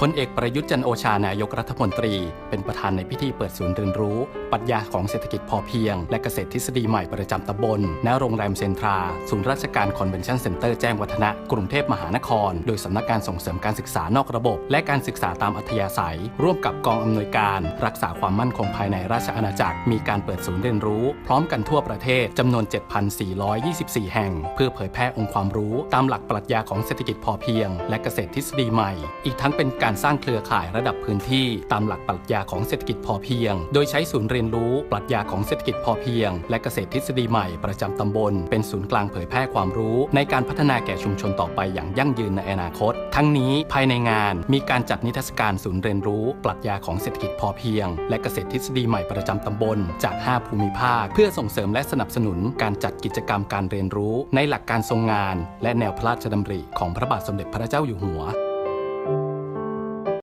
พลเอกประยุทธ์จันโอชานายกรัฐมนตรี เป็นประธานในพิธีเปิดศูนย์เรียนรู้ปรัชญาของเศรษฐกิจพอเพียง และเกษตรทฤษฎีใหม่ประจำตำบลณโรงแรมเซ็นทรา ศูนย์ราชการคอนเวนชั่นเซ็นเตอร์แจ้งวัฒนะ กรุงเทพมหานคร โดยสำนักงานส่งเสริมการศึกษานอกระบบ และการศึกษาตามอัธยาศัย ร่วมกับกองอำนวยการ รักษาความมั่นคงภายในราชอาณาจักร มีการเปิดศูนย์เรียนรู้ พร้อมกันทั่วประเทศจำนวน 7,424 แห่ง เพื่อเผยแพร่องค์ความรู้ ตามหลักปรัชญาของเศรษฐกิจพอเพียง และเกษตรทฤษฎีใหม่ อีกทั้งเป็นการสร้างเครือข่ายระดับพื้นที่ ตามหลักปรัชญาของเศรษฐกิจพอเพียง โดยใช้ศูนย์เรียนรู้ปรัชญาของเศรษฐกิจพอเพียง และเกษตรทฤษฎีใหม่ประจำตำบล เป็นศูนย์กลางเผยแพร่ความรู้ ในการพัฒนาแก่ชุมชนต่อไปอย่างยั่งยืนในอนาคต ทั้งนี้ภายในงานมีการจัดนิทรรศการศูนย์เรียนรู้ปรัชญาของเศรษฐกิจพอเพียง และเกษตรทฤษฎีใหม่ประจำตำบล จาก 5 ภูมิภาค เพื่อส่งเสริมและสนับสนุนการจัดกิจกรรมการเรียนรู้ ในหลักการทรงงาน และแนวพระราชดำริของพระบาทสมเด็จพระเจ้าอยู่หัว